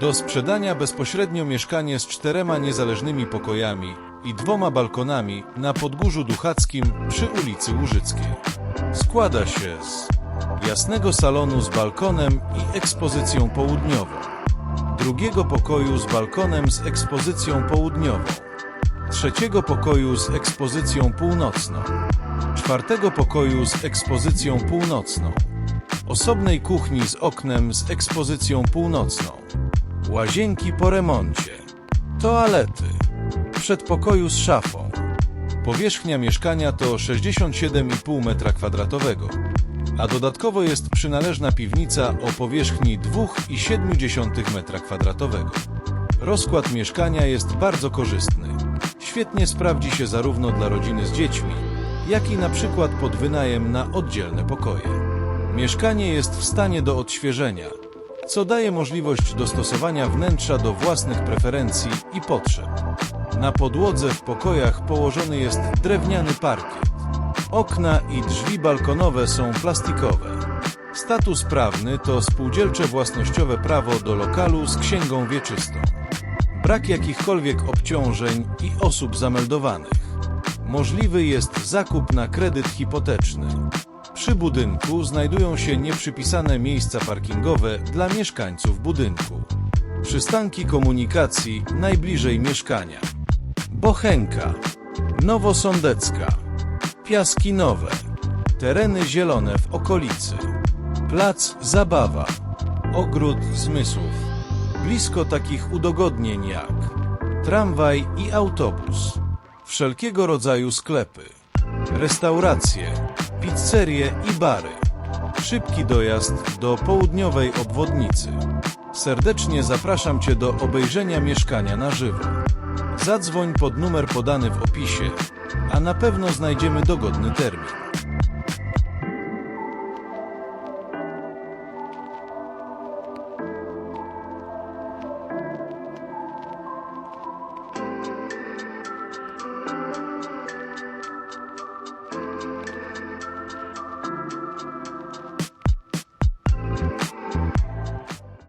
Do sprzedania bezpośrednio mieszkanie z czterema niezależnymi pokojami i dwoma balkonami na Podgórzu Duchackim przy ulicy Łużyckiej. Składa się z jasnego salonu z balkonem i ekspozycją południową, drugiego pokoju z balkonem z ekspozycją południową, trzeciego pokoju z ekspozycją północną, czwartego pokoju z ekspozycją północną, osobnej kuchni z oknem z ekspozycją północną, łazienki po remoncie, toalety, przedpokoju z szafą. Powierzchnia mieszkania to 67,5 m2, a dodatkowo jest przynależna piwnica o powierzchni 2,7 m2. Rozkład mieszkania jest bardzo korzystny. Świetnie sprawdzi się zarówno dla rodziny z dziećmi, jak i na przykład pod wynajem na oddzielne pokoje. Mieszkanie jest w stanie do odświeżenia, co daje możliwość dostosowania wnętrza do własnych preferencji i potrzeb. Na podłodze w pokojach położony jest drewniany parkiet. Okna i drzwi balkonowe są plastikowe. Status prawny to spółdzielcze własnościowe prawo do lokalu z księgą wieczystą. Brak jakichkolwiek obciążeń i osób zameldowanych. Możliwy jest zakup na kredyt hipoteczny. Przy budynku znajdują się nieprzypisane miejsca parkingowe dla mieszkańców budynku. Przystanki komunikacji najbliżej mieszkania. Bochenka, Nowosądecka, Piaski Nowe, tereny zielone w okolicy, plac Zabawa, ogród zmysłów. Blisko takich udogodnień jak tramwaj i autobus, wszelkiego rodzaju sklepy, restauracje, pizzerie i bary, szybki dojazd do południowej obwodnicy. Serdecznie zapraszam Cię do obejrzenia mieszkania na żywo. Zadzwoń pod numer podany w opisie, a na pewno znajdziemy dogodny termin.